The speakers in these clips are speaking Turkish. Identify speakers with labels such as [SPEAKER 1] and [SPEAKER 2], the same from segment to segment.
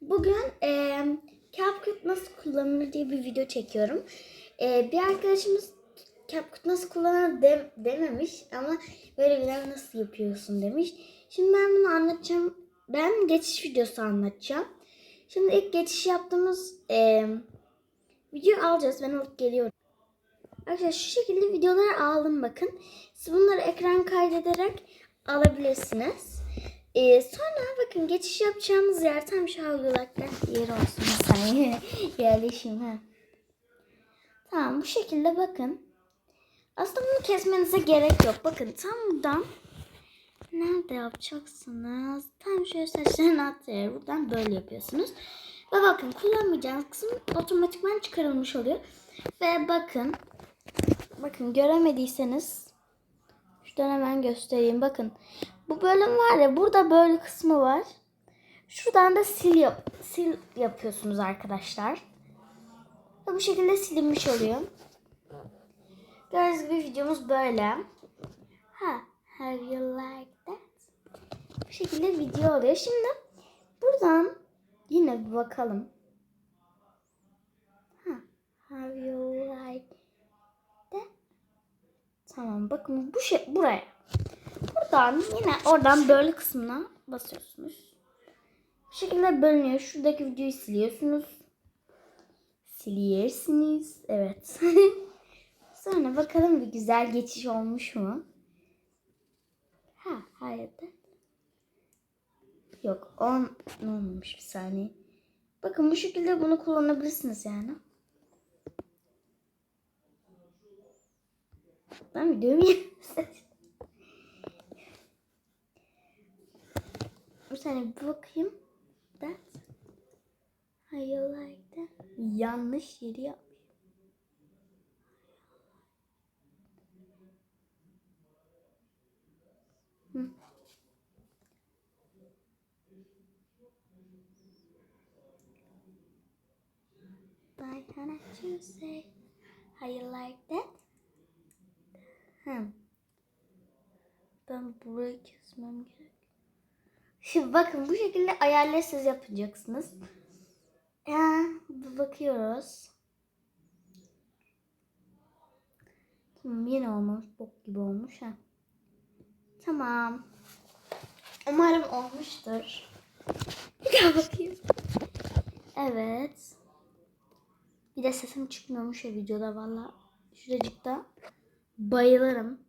[SPEAKER 1] Bugün e, CapCut nasıl kullanılır diye bir video çekiyorum. E, bir arkadaşımız CapCut nasıl kullanılır dem- dememiş ama böyle bir nasıl yapıyorsun demiş. Şimdi ben bunu anlatacağım. Ben geçiş videosu anlatacağım. Şimdi ilk geçiş yaptığımız e, videoyu alacağız. Ben alıp geliyorum. Arkadaşlar şu şekilde videoları aldım bakın. Siz bunları ekran kaydederek alabilirsiniz. Ee, sonra bakın geçiş yapacağımız yer tam şu havlulakta yer olsun saniye yerleşim ha. Tamam bu şekilde bakın. Aslında bunu kesmenize gerek yok. Bakın tam buradan nerede yapacaksınız? Tam şöyle saçlarını atıyor. Buradan böyle yapıyorsunuz. Ve bakın kullanmayacağınız kısım otomatikman çıkarılmış oluyor. Ve bakın bakın göremediyseniz şuradan hemen göstereyim. Bakın bu bölüm var ya burada böyle kısmı var. Şuradan da sil, yap, sil yapıyorsunuz arkadaşlar. Ve bu şekilde silinmiş oluyor. Gördüğünüz gibi videomuz böyle. Ha, have you like that? Bu şekilde video oluyor. Şimdi buradan yine bir bakalım. Ha, have you like? Tamam bakın bu şey buraya. Buradan yine oradan böyle kısmına basıyorsunuz. Bu şekilde bölünüyor. Şuradaki videoyu siliyorsunuz. Siliyersiniz. Evet. Sonra bakalım bir güzel geçiş olmuş mu? Ha, hayır. Yok, on olmamış bir saniye. Bakın bu şekilde bunu kullanabilirsiniz yani. Ben videomu Bir saniye bir bakayım. That. You like that? Yanlış yeri. Hı. Bye, Hannah Tuesday. How you like that? Hı. Ben burayı kesmem gerek. Şimdi bakın bu şekilde ayarları siz yapacaksınız. Ya, bir bakıyoruz. Tamam yine olmamış. Bok gibi olmuş ha. Tamam. Umarım olmuştur. Bir daha bakayım. Evet. Bir de sesim çıkmıyormuş ya videoda valla. Şuracıkta bayılırım.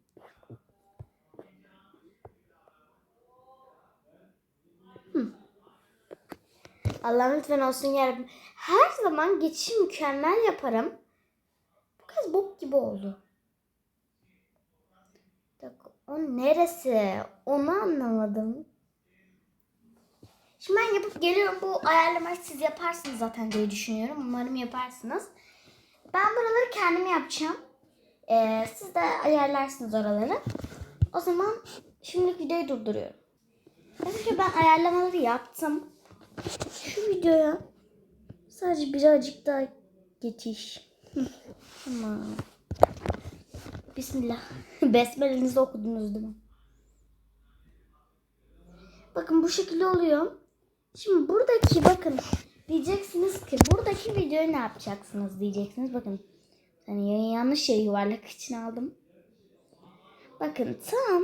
[SPEAKER 1] Allah lütfen olsun yarabbim. Her zaman geçişi mükemmel yaparım. Bu kez bok gibi oldu. O neresi? Onu anlamadım. Şimdi ben yapıp geliyorum. Bu ayarlamayı siz yaparsınız zaten diye düşünüyorum. Umarım yaparsınız. Ben buraları kendim yapacağım. Ee, siz de ayarlarsınız oraları. O zaman şimdilik videoyu durduruyorum. Önce ben ayarlamaları yaptım. Şu videoya sadece birazcık daha geçiş. Tamam. Bismillah. Besmelenizi okudunuz değil mi? Bakın bu şekilde oluyor. Şimdi buradaki bakın diyeceksiniz ki buradaki videoyu ne yapacaksınız diyeceksiniz. Bakın hani yanlış yeri yuvarlak için aldım. Bakın tam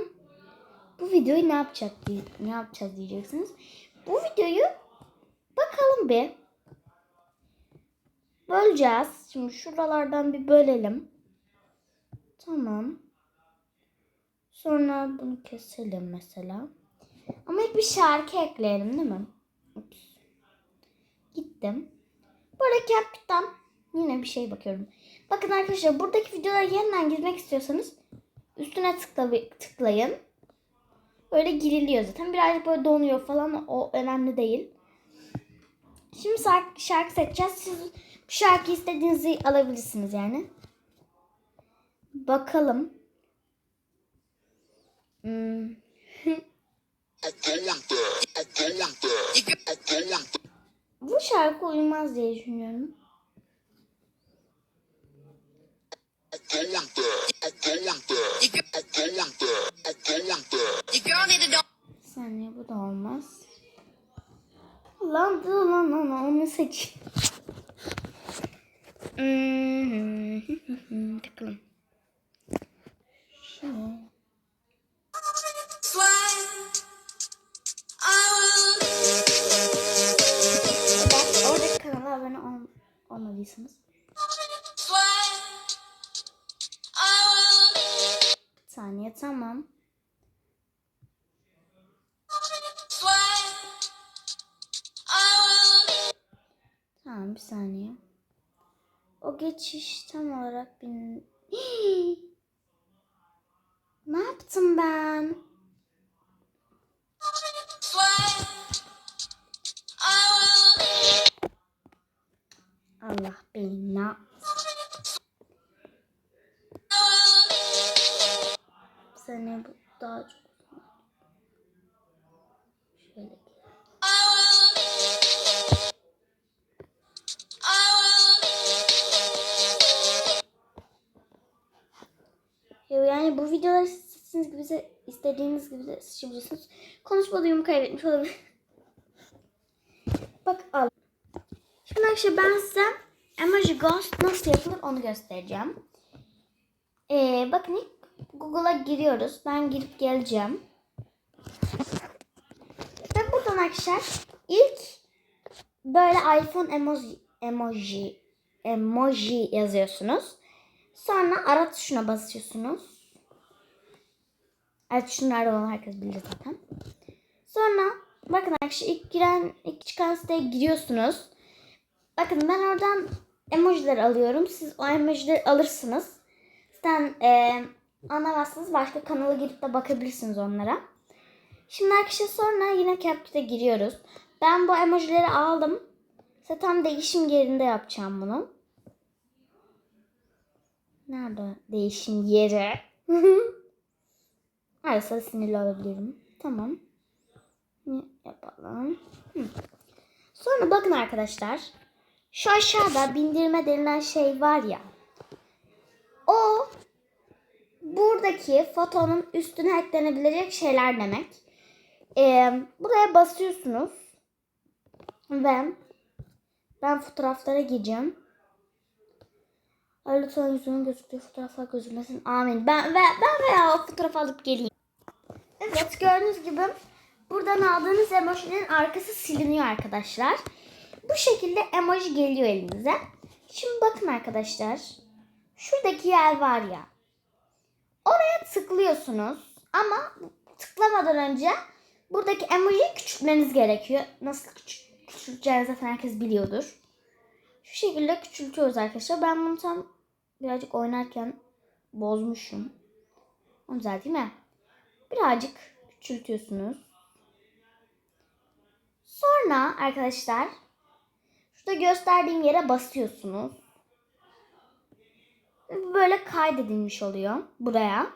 [SPEAKER 1] bu videoyu ne yapacak diye, ne yapacağız diyeceksiniz. Bu videoyu bakalım bir. Böleceğiz. Şimdi şuralardan bir bölelim. Tamam. Sonra bunu keselim mesela. Ama ilk bir şarkı ekleyelim değil mi? Ups. Gittim. Burada cap'tan yine bir şey bakıyorum. Bakın arkadaşlar buradaki videolara yeniden girmek istiyorsanız üstüne tıkla tıklayın. Böyle giriliyor zaten. Birazcık böyle donuyor falan. O önemli değil. Şimdi şarkı, şarkı seçeceğiz. Siz bu şarkı istediğinizi alabilirsiniz yani. Bakalım. Hmm. Bu şarkı uyumaz diye düşünüyorum. Saniye bu da olmaz. Lan dur lan lan onu seç. Hmm,
[SPEAKER 2] will
[SPEAKER 1] Bak oradaki kanala abone ol olmadıysanız. Saniye tamam. Tamam bir saniye. O geçiş tam olarak bin... ne yaptım ben? Allah beni ne Bu daha çok. Şöyle. Yani bu videoları istediğiniz gibi de, istediğiniz gibi de seçebilirsiniz. Konuşma duyumu kaybetmiş olabilir. Bak al. Şimdi arkadaşlar ben size emoji ghost nasıl yapılır onu göstereceğim. Ee, bakın ilk Google'a giriyoruz. Ben girip geleceğim. Ve buradan arkadaşlar ilk böyle iPhone emoji emoji emoji yazıyorsunuz. Sonra ara tuşuna basıyorsunuz. Ara tuşu nerede olduğunu herkes bilir zaten. Sonra bakın arkadaşlar ilk giren, ilk çıkan siteye giriyorsunuz. Bakın ben oradan emojiler alıyorum. Siz o emojileri alırsınız. Sizden e, anlamazsınız. Başka kanala girip de bakabilirsiniz onlara. Şimdi arkadaşlar sonra yine CapCut'e giriyoruz. Ben bu emojileri aldım. Size tam değişim yerinde yapacağım bunu. Nerede değişim yeri? Arası sinirli olabilirim. Tamam. Ne yapalım? Sonra bakın arkadaşlar. Şu aşağıda bindirme denilen şey var ya. O buradaki fotonun üstüne eklenebilecek şeyler demek. Ee, buraya basıyorsunuz. Ve ben fotoğraflara gireceğim. Ay lütfen yüzümün gözüktüğü fotoğraflar gözükmesin. Amin. Ben ve ben veya o fotoğrafı alıp geleyim. Evet gördüğünüz gibi buradan aldığınız emojilerin arkası siliniyor arkadaşlar. Bu şekilde emoji geliyor elinize. Şimdi bakın arkadaşlar. Şuradaki yer var ya. Oraya tıklıyorsunuz. Ama tıklamadan önce buradaki emojiyi küçültmeniz gerekiyor. Nasıl küçük, küçülteceğinizi zaten herkes biliyordur. Şu şekilde küçültüyoruz arkadaşlar. Ben bunu tam birazcık oynarken bozmuşum. Onu güzel değil? Birazcık küçültüyorsunuz. Sonra arkadaşlar şurada gösterdiğim yere basıyorsunuz. Böyle kaydedilmiş oluyor buraya.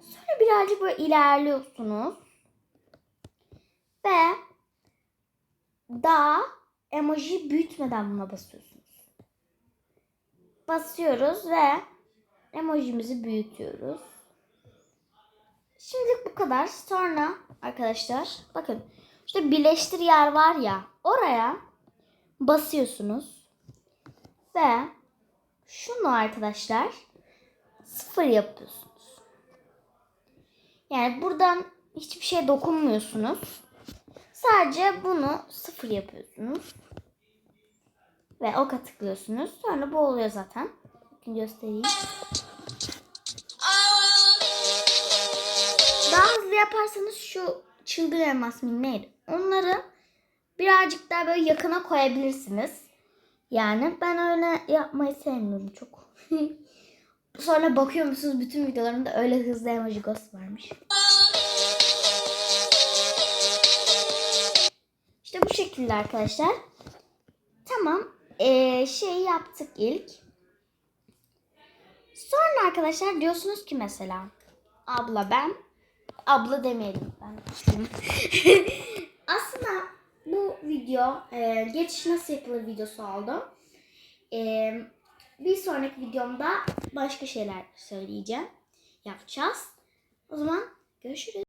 [SPEAKER 1] Sonra birazcık böyle ilerliyorsunuz. Ve daha emoji büyütmeden buna basıyorsunuz. Basıyoruz ve emojimizi büyütüyoruz. Şimdilik bu kadar. Sonra arkadaşlar bakın işte birleştir yer var ya oraya basıyorsunuz. Ve şunu arkadaşlar sıfır yapıyorsunuz. Yani buradan hiçbir şey dokunmuyorsunuz. Sadece bunu sıfır yapıyorsunuz. Ve oka tıklıyorsunuz. Sonra bu oluyor zaten. Göstereyim. Daha hızlı yaparsanız şu çılgın elmas neydi? Onları birazcık daha böyle yakına koyabilirsiniz. Yani ben öyle yapmayı sevmiyorum çok. Sonra bakıyor musunuz bütün videolarımda öyle hızlı emoji ghost varmış. İşte bu şekilde arkadaşlar. Tamam. Ee, şey yaptık ilk. Sonra arkadaşlar diyorsunuz ki mesela abla ben abla demeyelim ben. Aslında bu video e, geçiş nasıl yapılır videosu oldu. E, bir sonraki videomda başka şeyler söyleyeceğim. Yapacağız. O zaman görüşürüz.